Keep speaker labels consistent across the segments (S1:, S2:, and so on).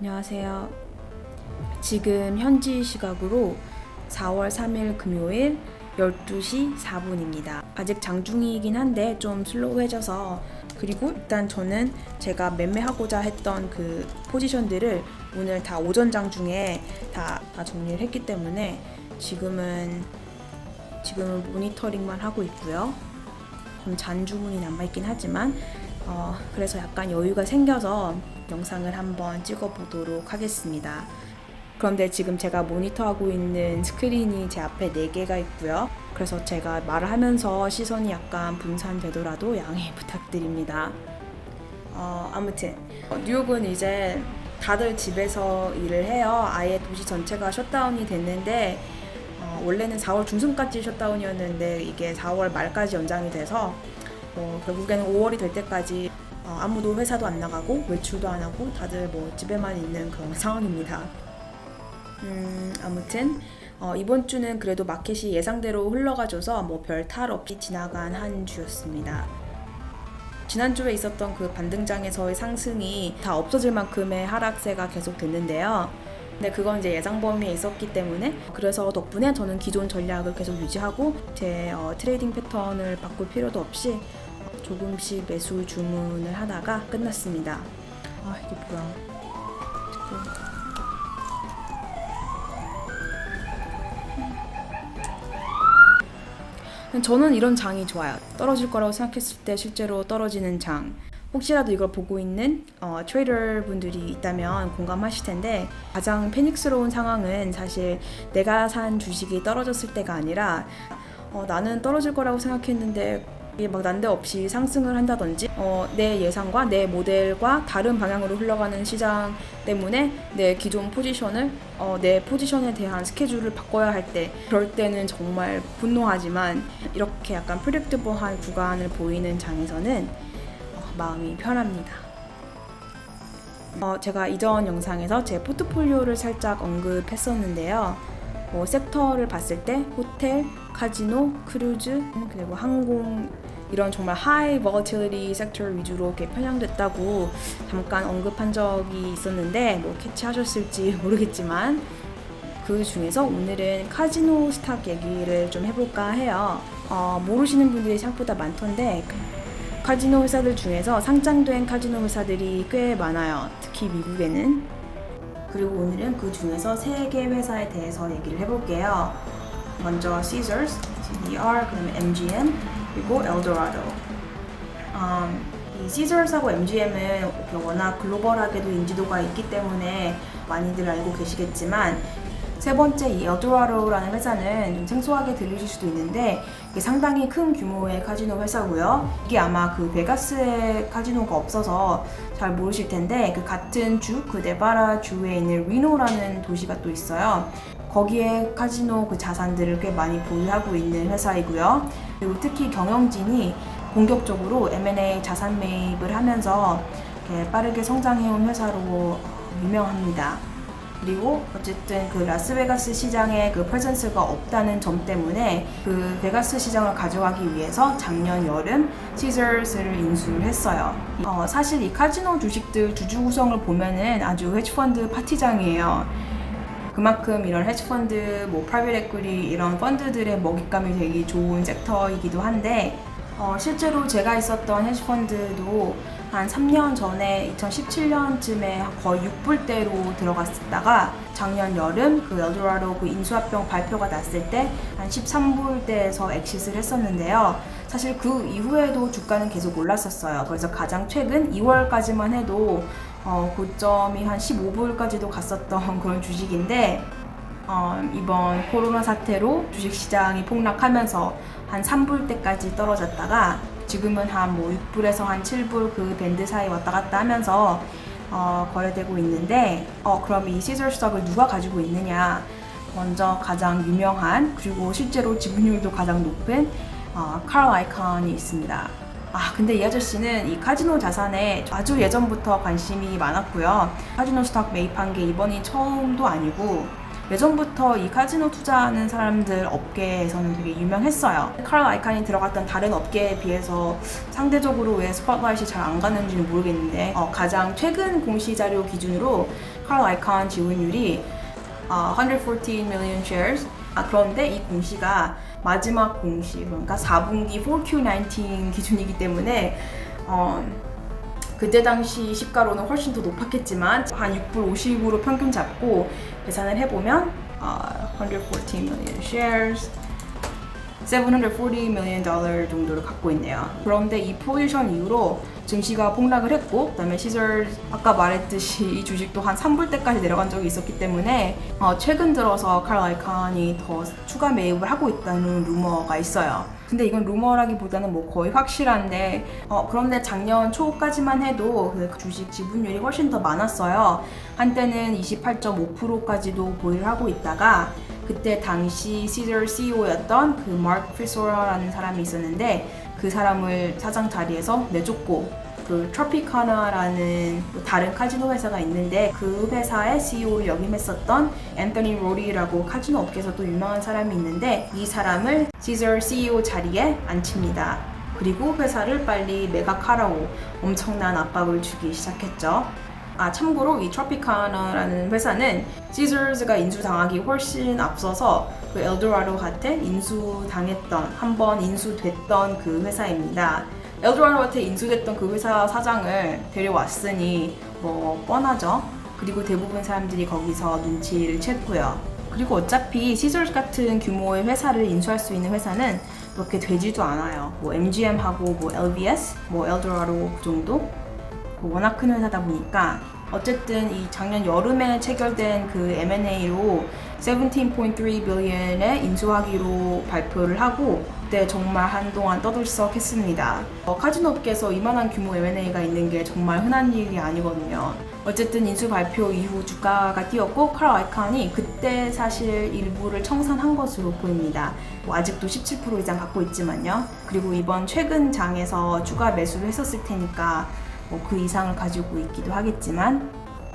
S1: 안녕하세요. 지금 현지 시각으로 4월 3일 금요일 12시 4분입니다. 아직 장중이긴 한데 좀 슬로우해져서 그리고 일단 저는 제가 매매하고자 했던 그 포지션들을 오늘 다 오전 장중에 다, 다 정리를 했기 때문에 지금은 지금은 모니터링만 하고 있고요. 좀 잔주문이 남아있긴 하지만 어, 그래서 약간 여유가 생겨서 영상을 한번 찍어보도록 하겠습니다. 그런데 지금 제가 모니터하고 있는 스크린이 제 앞에 4개가 있고요. 그래서 제가 말을 하면서 시선이 약간 분산되더라도 양해 부탁드립니다. 어, 아무튼 어, 뉴욕은 이제 다들 집에서 일을 해요. 아예 도시 전체가 셧다운이 됐는데 어, 원래는 4월 중순까지 셧다운이었는데 이게 4월 말까지 연장이 돼서 어, 결국에는 5월이 될 때까지 어, 아무도 회사도 안 나가고 외출도 안 하고 다들 뭐 집에만 있는 그런 상황입니다. 음, 아무튼 어, 이번 주는 그래도 마켓이 예상대로 흘러가줘서 뭐 별 탈 없이 지나간 한 주였습니다. 지난주에 있었던 그 반등장에서의 상승이 다 없어질 만큼의 하락세가 계속 됐는데요. 근데 그건 이제 예상 범위에 있었기 때문에 그래서 덕분에 저는 기존 전략을 계속 유지하고 제 어, 트레이딩 패턴을 바꿀 필요도 없이 어, 조금씩 매수 주문을 하다가 끝났습니다. 아 이게 뭐야? 그- 저는 이런 장이 좋아요. 떨어질 거라고 생각했을 때 실제로 떨어지는 장. 혹시라도 이걸 보고 있는 어, 트레이더 분들이 있다면 공감하실 텐데 가장 패닉스러운 상황은 사실 내가 산 주식이 떨어졌을 때가 아니라 어, 나는 떨어질 거라고 생각했는데 이게 막 난데없이 상승을 한다든지 어, 내 예상과 내 모델과 다른 방향으로 흘러가는 시장 때문에 내 기존 포지션을 어, 내 포지션에 대한 스케줄을 바꿔야 할 때 그럴 때는 정말 분노하지만 이렇게 약간 프리딕트블한 구간을 보이는 장에서는 어, 마음이 편합니다. 어, 제가 이전 영상에서 제 포트폴리오를 살짝 언급했었는데요. 뭐 섹터를 봤을 때 호텔, 카지노, 크루즈, 그리고 항공 이런 정말 하이 버거틸리티 섹터 위주로 이렇게 편향됐다고 잠깐 언급한 적이 있었는데 뭐 캐치하셨을지 모르겠지만 그 중에서 오늘은 카지노 스탁 얘기를 좀 해볼까 해요. 어, 모르시는 분들이 생각보다 많던데 카지노 회사들 중에서 상장된 카지노 회사들이 꽤 많아요. 특히 미국에는. 그리고 오늘은 그 중에서 세 개 회사에 대해서 얘기를 해볼게요. 먼저 Caesars, CDR, 그다음에 MGM, 그리고 엘도라도. 음, 이 Caesars하고 MGM은 워낙 글로벌하게도 인지도가 있기 때문에 많이들 알고 계시겠지만 세 번째 이 엘도라도라는 회사는 좀 생소하게 들리실 수도 있는데 이게 상당히 큰 규모의 카지노 회사고요. 이게 아마 그 베가스에 카지노가 없어서 잘 모르실 텐데 그 같은 주, 그 네바라 주에 있는 리노라는 도시가 또 있어요. 거기에 카지노 그 자산들을 꽤 많이 보유하고 있는 회사이고요. 그리고 특히 경영진이 공격적으로 M&A 자산 매입을 하면서 빠르게 성장해온 회사로 유명합니다. 그리고 어쨌든 그 라스베가스 시장에 그 프레젠스가 없다는 점 때문에 그 베가스 시장을 가져가기 위해서 작년 여름 시저스를 인수를 했어요. 어, 사실 이 카지노 주식들 주주 구성을 보면은 아주 헤지펀드 파티장이에요. 그만큼 이런 헤지펀드, 뭐 프라이빗 에퀴티 이런 펀드들의 먹잇감이 되기 좋은 섹터이기도 한데 어, 실제로 제가 있었던 헤지펀드도 한 3년 전에 2017년쯤에 거의 6불대로 들어갔다가 작년 여름 그 엘도라도 그 인수합병 발표가 났을 때 한 13불대에서 엑시스를 했었는데요. 사실 그 이후에도 주가는 계속 올랐었어요. 그래서 가장 최근 2월까지만 해도 어, 고점이 한 15불까지도 갔었던 그런 주식인데 어, 이번 코로나 사태로 주식 시장이 폭락하면서 한 3불대까지 떨어졌다가 지금은 한 뭐 6불에서 한 7불 그 밴드 사이 왔다 갔다 하면서 어, 거래되고 있는데 어, 그럼 이 스톡을 누가 가지고 있느냐 먼저 가장 유명한 그리고 실제로 지분율도 가장 높은 어, 칼 아이컨이 있습니다. 아 근데 이 아저씨는 이 카지노 자산에 아주 예전부터 관심이 많았고요. 카지노 스탁 매입한 게 이번이 처음도 아니고 예전부터 이 카지노 투자하는 사람들 업계에서는 되게 유명했어요. 칼 아이칸이 들어갔던 다른 업계에 비해서 상대적으로 왜 스팟라이트이 잘안 가는지는 모르겠는데 어, 가장 최근 공시 자료 기준으로 칼 아이칸 지분율이 어, 114 million shares. 아, 그런데 이 공시가 마지막 공시, 그러니까 4분기 4Q19 기준이기 때문에 어, 그때 당시 시가로는 훨씬 더 높았겠지만 한 6불 50으로 평균 잡고 계산을 해보면 어, 114 million shares 740 million 달러 정도를 갖고 있네요. 그런데 이 포지션 이후로 증시가 폭락을 했고, 그다음에 시절 아까 말했듯이 이 주식도 한 3불 때까지 내려간 적이 있었기 때문에 어, 최근 들어서 칼 아이칸이 더 추가 매입을 하고 있다는 루머가 있어요. 근데 이건 루머라기보다는 뭐 거의 확실한데, 어, 그런데 작년 초까지만 해도 그 주식 지분율이 훨씬 더 많았어요. 한때는 28.5%까지도 보유를 하고 있다가 그때 당시 시절 CEO였던 그 마크 프리소라라는 사람이 있었는데 그 사람을 사장 자리에서 내쫓고 그 트로피카나라는 또 다른 카지노 회사가 있는데 그 회사의 CEO를 역임했었던 앤토니 로리라고 카지노 업계에서 또 유명한 사람이 있는데 이 사람을 시절 CEO 자리에 앉힙니다. 그리고 회사를 빨리 매각하라고 엄청난 압박을 주기 시작했죠. 아 참고로 이 트로피카나라는 회사는 시저즈가 인수당하기 훨씬 앞서서 그 엘도라도한테 인수당했던 한 번 인수됐던 그 회사입니다. 엘도라도한테 인수됐던 그 회사 사장을 데려왔으니 뭐 뻔하죠. 그리고 대부분 사람들이 거기서 눈치를 챘고요. 그리고 어차피 시저즈 같은 규모의 회사를 인수할 수 있는 회사는 그렇게 되지도 않아요. 뭐 MGM하고 뭐 LVS, 뭐 엘도라도 그 정도 그 워낙 큰 회사다 보니까 어쨌든 이 작년 여름에 체결된 그 M&A로 17.3 billion에 인수하기로 발표를 하고 그때 정말 한동안 떠들썩했습니다. 어, 카지노 업계에서 이만한 규모 M&A가 있는 게 정말 흔한 일이 아니거든요. 어쨌든 인수 발표 이후 주가가 뛰었고 칼 아이칸이 그때 사실 일부를 청산한 것으로 보입니다. 뭐 아직도 17% 이상 갖고 있지만요. 그리고 이번 최근 장에서 추가 매수를 했었을 테니까 뭐 그 이상을 가지고 있기도 하겠지만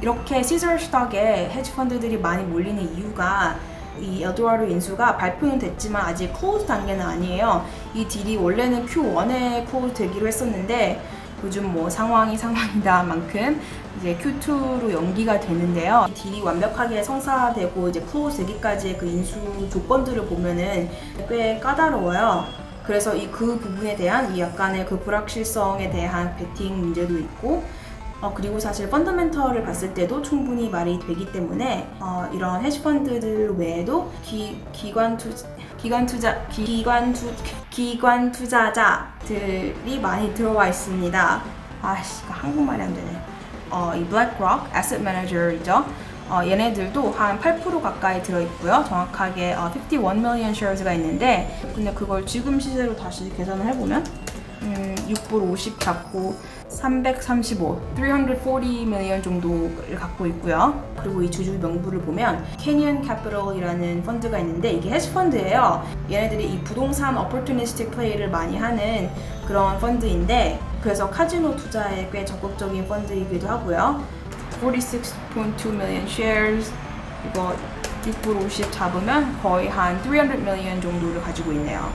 S1: 이렇게 시절 스톡에 헤지 펀드들이 많이 몰리는 이유가 이 에드와르 인수가 발표는 됐지만 아직 클로즈 단계는 아니에요. 이 딜이 원래는 Q1에 클로즈 되기로 했었는데 요즘 뭐 상황이 상황이다 만큼 이제 Q2로 연기가 되는데요. 이 딜이 완벽하게 성사되고 이제 클로즈 되기까지의 그 인수 조건들을 보면은 꽤 까다로워요. 그래서 이 그 부분에 대한 이 약간의 그 불확실성에 대한 베팅 문제도 있고 어, 그리고 사실 펀더멘털을 봤을 때도 충분히 말이 되기 때문에 어, 이런 헤지 펀드들 외에도 기, 기관 투 기관 투자 기관 투 기관 투자자들이 많이 들어와 있습니다. 아씨 한국말이 안 되네. 어, 이 블랙록 애셋 매니저이죠. 어, 얘네들도 한 8% 가까이 들어있고요. 정확하게 어, 51 million shares가 있는데 근데 그걸 지금 시세로 다시 계산을 해보면 음, 6불 50 잡고 335, 340 million 정도를 갖고 있고요. 그리고 이 주주 명부를 보면 캐니언 캐피털이라는 펀드가 있는데 이게 헤지 펀드예요. 얘네들이 이 부동산 어퍼튜니스틱 플레이를 많이 하는 그런 펀드인데 그래서 카지노 투자에 꽤 적극적인 펀드이기도 하고요. 46.2 million shares 이거 6불 50 잡으면 거의 한 300 million 정도를 가지고 있네요.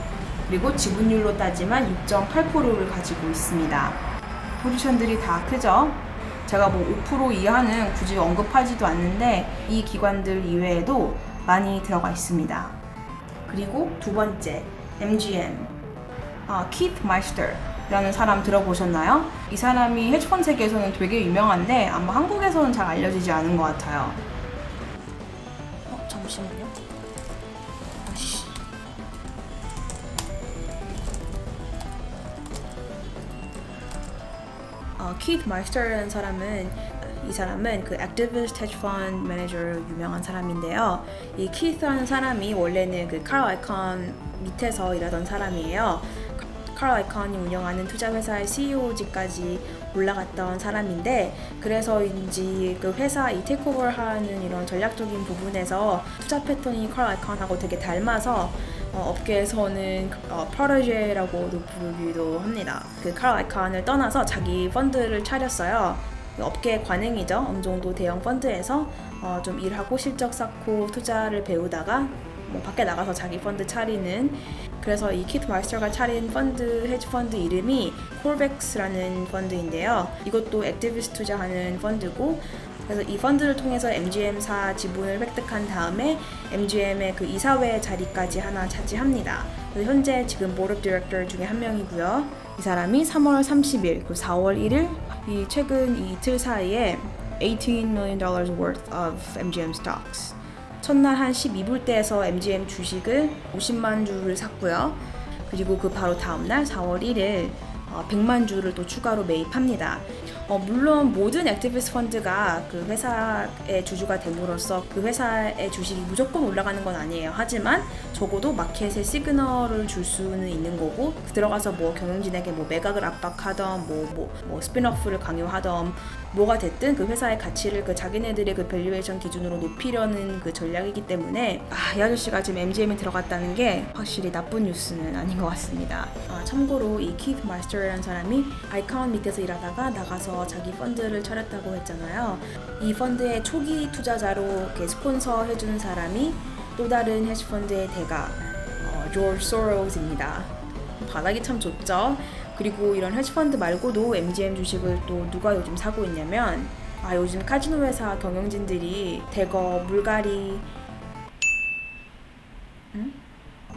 S1: 그리고 지분율로 따지면 6.8%를 가지고 있습니다. 포지션들이 다 크죠? 제가 뭐 5% 이하는 굳이 언급하지도 않는데 이 기관들 이외에도 많이 들어가 있습니다. 그리고 두 번째, MGM. 아, 키트 마이스터 라는 사람 들어보셨나요? 이 사람이 헤지펀드 세계에서는 되게 유명한데 아마 한국에서는 잘 알려지지 않은 것 같아요. 어, 잠시만요. 아씨. 어, 키트 마이스터라는 사람은 이 사람은 그 액티비스트 헤지 펀드 매니저로 유명한 사람인데요. 이 키트라는 사람이 원래는 그 칼 아이콘 밑에서 일하던 사람이에요. 칼 아이콘이 운영하는 투자 회사의 CEO직까지 올라갔던 사람인데 그래서인지 그 회사 이 테이크오버를 하는 이런 전략적인 부분에서 투자 패턴이 칼 아이콘하고 되게 닮아서 어, 업계에서는 어, 프로제라고도 부르기도 합니다. 그칼 아이콘을 떠나서 자기 펀드를 차렸어요. 업계 관행이죠. 어느 정도 대형 펀드에서 어, 좀 일하고 실적 쌓고 투자를 배우다가 뭐 밖에 나가서 자기 펀드 차리는 그래서 이 키트 마이스터가 차린 펀드 헤지 펀드 이름이 콜백스라는 펀드인데요. 이것도 액티비스트 투자하는 펀드고 그래서 이 펀드를 통해서 MGM사 지분을 획득한 다음에 MGM의 그 이사회 자리까지 하나 차지합니다. 그래서 현재 지금 보드 디렉터 중에 한 명이고요. 이 사람이 3월 30일, 그 4월 1일 이 최근 이 이틀 사이에 18 million dollars worth of MGM stocks. 첫날 한 12불대에서 MGM 주식을 50만 주를 샀고요. 그리고 그 바로 다음날 4월 1일 어, 100만 주를 또 추가로 매입합니다. 어, 물론 모든 액티비스트 펀드가 그 회사의 주주가 됨으로써 그 회사의 주식이 무조건 올라가는 건 아니에요. 하지만 적어도 마켓에 시그널을 줄 수는 있는 거고 들어가서 뭐 경영진에게 뭐 매각을 압박하던 뭐, 뭐, 뭐 스피너프를 강요하던 뭐가 됐든 그 회사의 가치를 그 자기네들의 그 밸류에이션 기준으로 높이려는 그 전략이기 때문에 아, 이 아저씨가 지금 MGM에 들어갔다는 게 확실히 나쁜 뉴스는 아닌 것 같습니다. 아, 참고로 이 키트 마스터라는 사람이 아이카운 밑에서 일하다가 나가서 자기 펀드를 차렸다고 했잖아요. 이 펀드의 초기 투자자로 스폰서 해주는 사람이 또 다른 헤지 펀드의 대가 어, 조지 소로스입니다. 바닥이 참 좁죠. 그리고 이런 헤지펀드 말고도 MGM 주식을 또 누가 요즘 사고 있냐면 아 요즘 카지노 회사 경영진들이 대거 물갈이 응?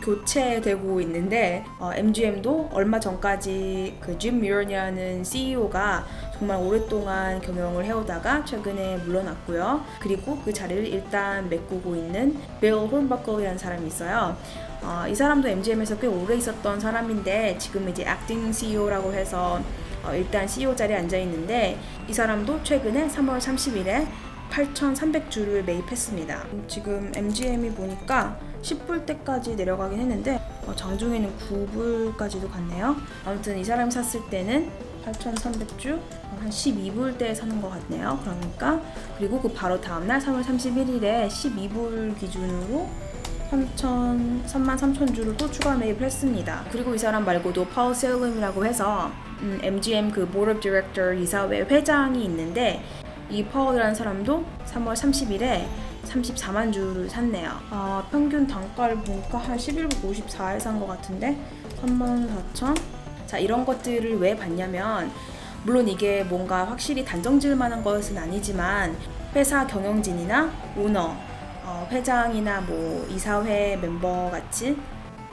S1: 교체되고 있는데 어, MGM도 얼마 전까지 그짐 미런이라는 CEO가 정말 오랫동안 경영을 해오다가 최근에 물러났고요. 그리고 그 자리를 일단 메꾸고 있는 빌 홀버클이라는 사람이 있어요. 어, 이 사람도 MGM에서 꽤 오래 있었던 사람인데 지금 이제 액팅 CEO라고 해서 어, 일단 CEO 자리에 앉아 있는데 이 사람도 최근에 3월 30일에 8,300주를 매입했습니다. 지금 MGM이 보니까 10불 대까지 내려가긴 했는데 어, 장중에는 9불까지도 갔네요. 아무튼 이 사람이 샀을 때는 8,300주 한 12불 대에 사는 것 같네요. 그러니까 그리고 그 바로 다음날 3월 31일에 12불 기준으로 3천, 3만 3천 주를 또 추가 매입을 했습니다. 그리고 이 사람 말고도 파우 셀름이라고 해서 음, MGM 그 오브 디렉터 이사회 회장이 있는데 이 파워라는 사람도 3월 30일에 34만 주를 샀네요. 아, 평균 단가를 보니까 한 11불 54에 산 것 같은데 3만 4천? 자 이런 것들을 왜 봤냐면 물론 이게 뭔가 확실히 단정 지을 만한 것은 아니지만 회사 경영진이나 오너 어, 회장이나 뭐 이사회 멤버 같이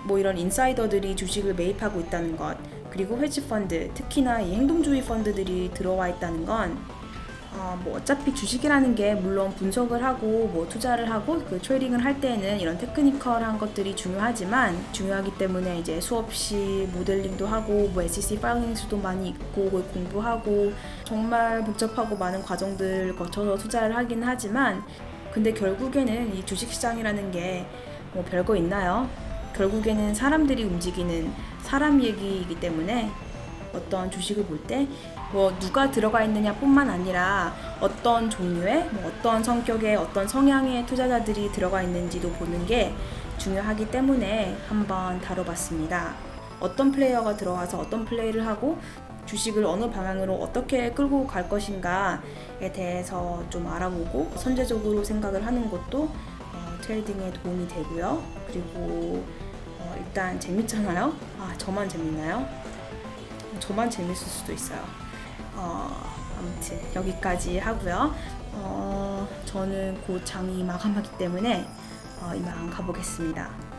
S1: 뭐 이런 인사이더들이 주식을 매입하고 있다는 것 그리고 헤지 펀드 특히나 이 행동주의 펀드들이 들어와 있다는 건 어, 뭐 어차피 주식이라는 게 물론 분석을 하고 뭐 투자를 하고 그 트레이딩을 할 때는 이런 테크니컬한 것들이 중요하지만 중요하기 때문에 이제 수없이 모델링도 하고 뭐 SEC 파일링 수도 많이 있고 그걸 공부하고 정말 복잡하고 많은 과정들을 거쳐서 투자를 하긴 하지만 근데 결국에는 이 주식시장이라는 게 뭐 별거 있나요? 결국에는 사람들이 움직이는 사람 얘기이기 때문에 어떤 주식을 볼 때 뭐 누가 들어가 있느냐뿐만 아니라 어떤 종류의 뭐 어떤 성격의 어떤 성향의 투자자들이 들어가 있는지도 보는 게 중요하기 때문에 한번 다뤄봤습니다. 어떤 플레이어가 들어와서 어떤 플레이를 하고 주식을 어느 방향으로 어떻게 끌고 갈 것인가에 대해서 좀 알아보고 선제적으로 생각을 하는 것도 어, 트레이딩에 도움이 되고요. 그리고 어, 일단 재밌잖아요. 아 저만 재밌나요? 저만 재밌을 수도 있어요. 어, 아무튼 여기까지 하고요. 어, 저는 곧 장이 마감하기 때문에 어, 이만 가보겠습니다.